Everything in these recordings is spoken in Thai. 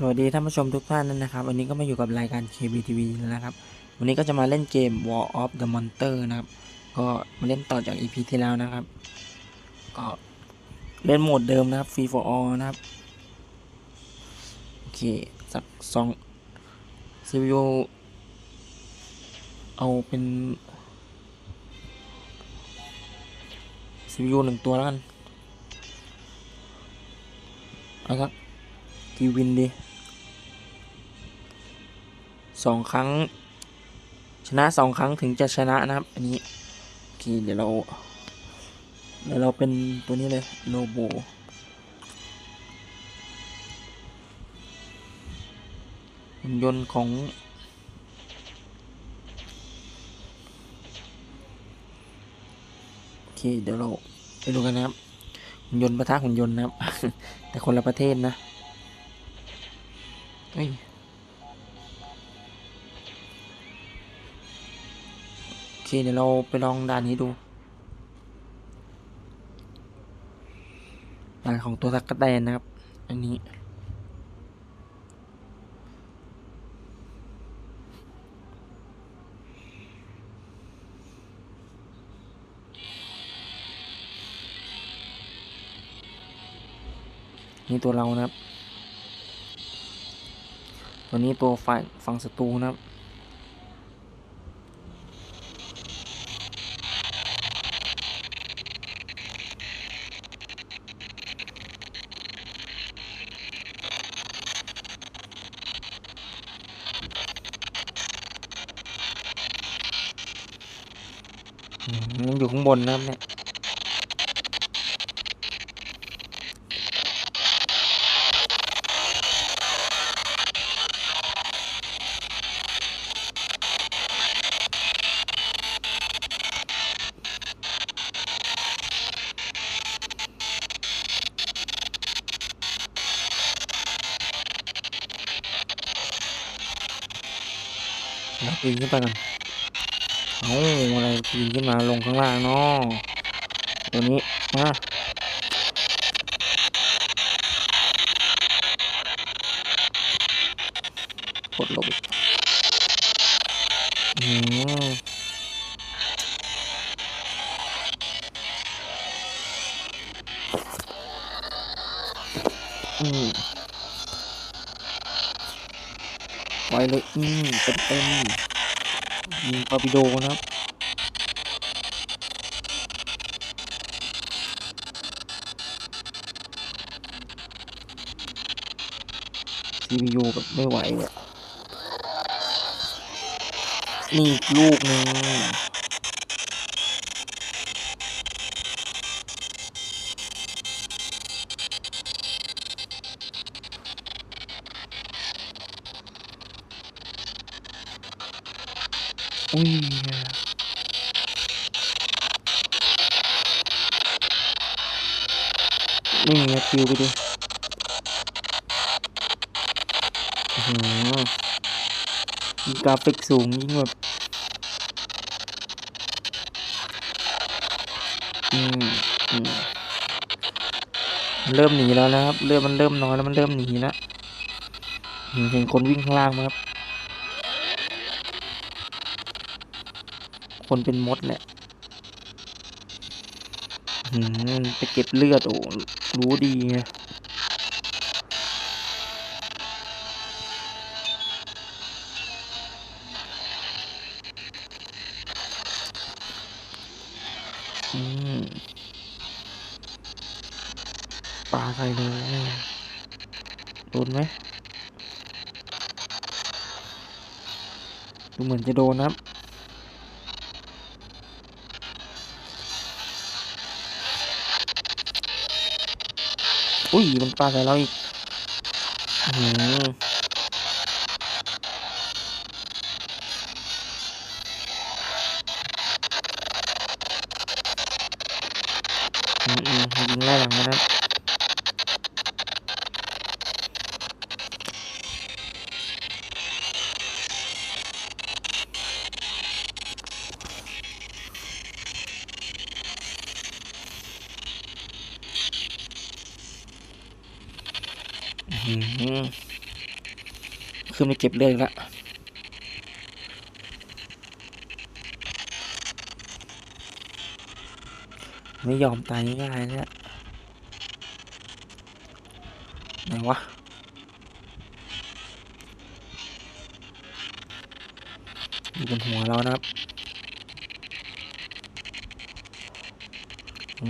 สวัสดีท่านผู้ชมทุกท่านนะครับ วันนี้ก็มาอยู่กับรายการ KBTV แล้วนะครับ วันนี้ก็จะมาเล่นเกม War of the Monster นะครับ ก็มาเล่นต่อจาก EP ที่แล้วนะครับ ก็เล่นโหมดเดิมนะครับ Free for all นะครับ โอเค สักสอง CPU เอาเป็น CPU หนึ่งตัวแล้วกัน เอาสักกี่วินดี สองครั้ง ชนะสองครั้งถึงจะชนะนะครับ อันนี้โอเคเดี๋ยวเราเดี๋ยวเราเป็นตัวนี้เลยโลโบหุ่นยนต์ของโอเคเดี๋ยวเราไปดูกันนะครับหุ่นยนต์ปะทะหุ่นยนต์นะครับ แต่คนละประเทศนะเฮ้ย เคเดี๋ยวเราไปลองด่านนี้ดูด่านของตัวตักกะแตนนะครับ อันนี้นี่ตัวเรานะครับ ตัวนี้ตัวฝ่ายฝั่งศัตรูนะครับ มันอยู่ข้างบนนะครับเนี่ยเราปีนขึ้นไปก่อน เอาอะไรปีนขึ้นมาลงข้างล่างเนาะตัวนี้มากดลบอืมอืมไวเลยอืมเต็มเต็ม ยิงปาปิโดนะครับซีพียูแบบไม่ไหวเนี่ยนี่ลูกหนึ่ง อุ้ยนี่ไงฟิวไปดิอื้อหือมีกราฟิกสูงยิ่งแบบอืมอืมเริ่มหนีแล้วนะครับ เริ่มมันเริ่มน้อยแล้วมันเริ่มหนีแล้วเห็นเห็นคนวิ่งข้างล่างไหมครับ คนเป็นมดแหละไปเก็บเลือดโอ้รู้ดีไงอืมปลาใส่เลยโดนไหมดูเหมือนจะโดนนะครับ อุ้ยมันปลาใส่เราอีกอื้อหืออืมอืมยิงไล่หลังมานะอื้อหื ขึ้นไปเก็บเลือดล้วไม่ยอมตายง่ายๆเนี่ยไหนวะอยู่บนหัวเรานะครับ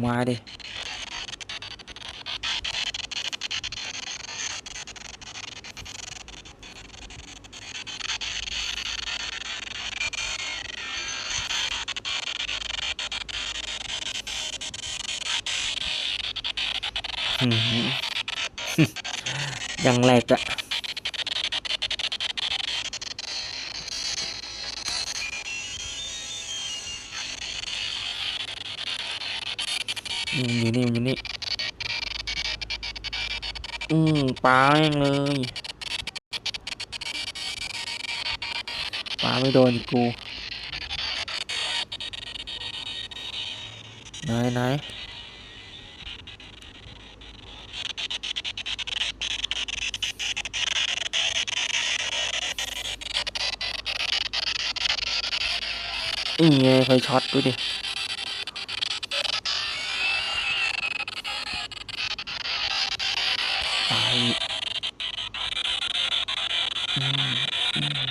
มาดิ ยังแหลกอะอืมยู่นี่มันอยู่นี่ อืมปลาแม่งเลยปลาไม่โดนกกูไหนไหน นี่ไงไฟช็อตดูดิไปอืมอืม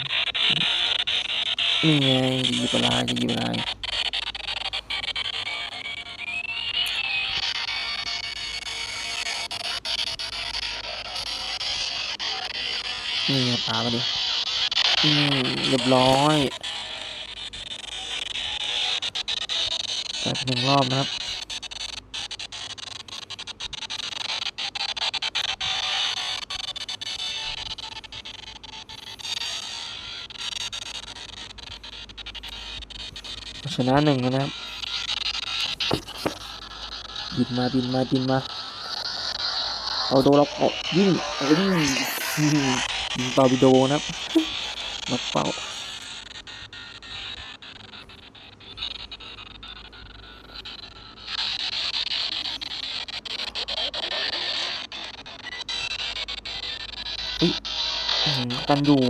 นี่ไงจะหยิบอะไรจะหยิบอะไรนี่ไงปลามาดิอืมเรียบร้อย หนึ่งรอบนะครับ ชนะหนึ่งนะครับ บินมาบินมาบินมา เอาโดนเราเกาะยิงเอ้ยยิงเป่าวิดีโอนะครับนักเป่า อุ้ยกันอยู่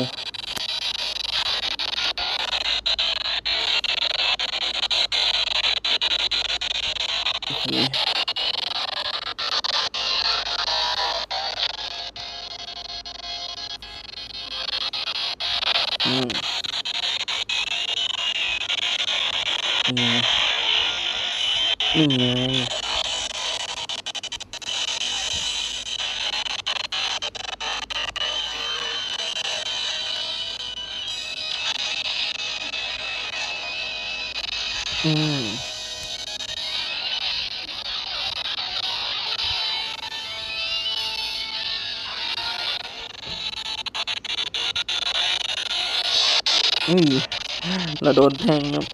โอ้โหอืมนี่นี่ไง เราโดนแทงนะ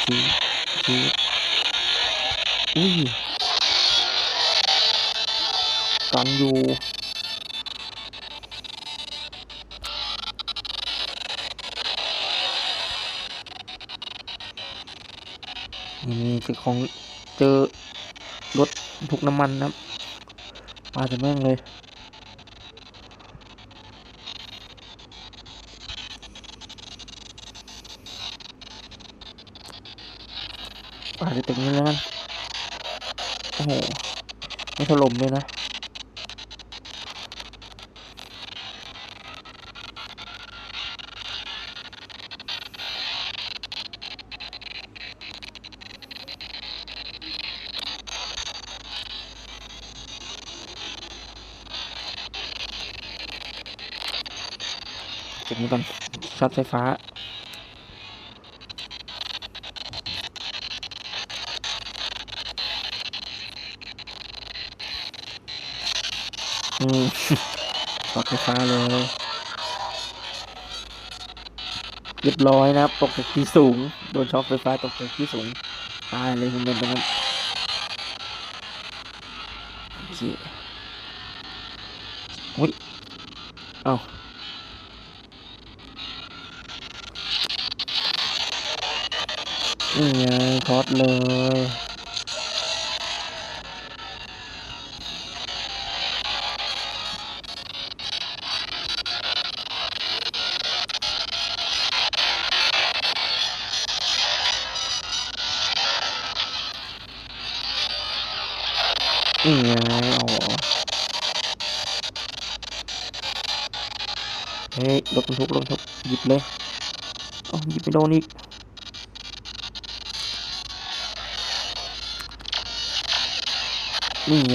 ชีชีอุ้ยกันอยู่นี่คือของ เจอรถทุกน้ำมันนะครับปาจะแม่งเลยปาจะตึงนี้แล้วมันโอ้โห ไม่ถล่มเลยนะ เก็บนี้ก่อนช็อตไฟฟ้า อืมช็อตไฟฟ้าเลยเรียบร้อยนะครับ ตกจากที่สูง โดนช็อตไฟฟ้าตกจากที่สูง ตายเลยคุณเป็นตรงนั้นโอเคอุ้ย เอ้า นี่ไงทอดเลยนี่ไงโอ้โหเฮ้ยรถบรรทุกรถบรรทุกหยิบเลย เอ้าหยิบไปโดนอีก นี่ไง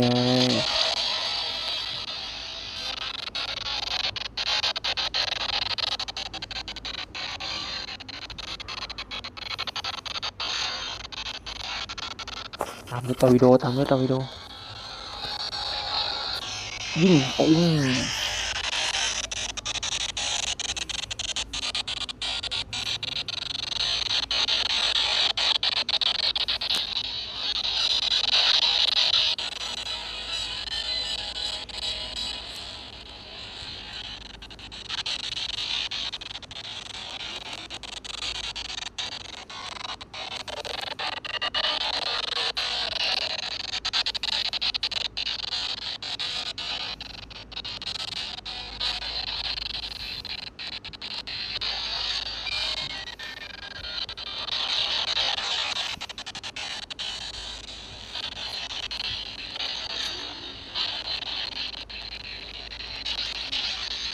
ตามด้วยตอร์วิโดตามด้วยตอร์วิโดยิงปุ้ง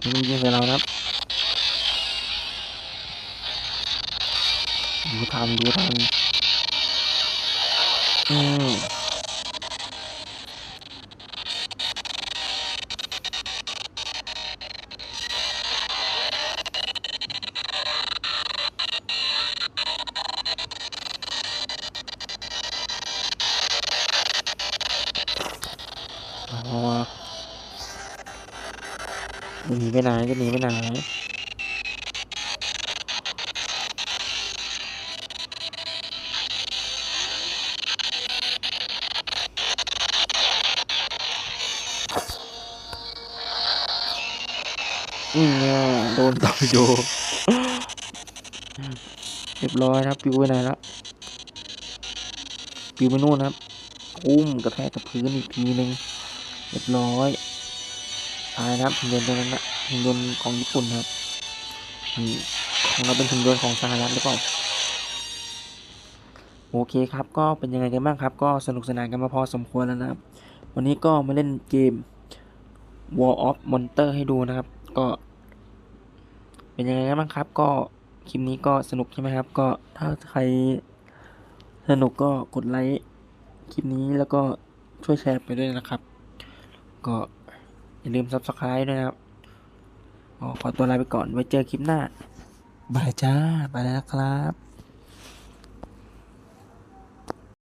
มันยิงใส่เรานะครับดูทันดูทันอืมเอาวะจะ หนีไปไหนจะหนีไปไหนอืมเนี่ยโดนต่อยโยเรียบร้อยครับปิวไปไหนล้วปิวไปนู่นครับอุ้มกระแทกกับพื้นอีกทีหนึ่งเรียบร้อย ตายนะครับหุ่นยนต์ตัวนั้นนะหุ่นยนต์ของญี่ปุ่นครับของเราเป็นหุ่นยนต์ของสหรัฐหรือเปล่าโอเคครับ ก็เป็นยังไงกันบ้างครับ ก็สนุกสนานกันมาพอสมควรแล้วนะครับ วันนี้ก็มาเล่นเกม War of Monster ให้ดูนะครับ ก็ เป็นยังไงกันบ้างครับ ก็คลิปนี้ก็สนุกใช่ไหมครับ ก็ถ้าใครสนุกก็กดไลค์คลิปนี้แล้วก็ช่วยแชร์ไปด้วยนะครับ ก็ อย่าลืม Subscribe ด้วยนะครับขอตัวลาไปก่อนไว้เจอคลิปหน้าบายจ้า ไปแล้วนะครับ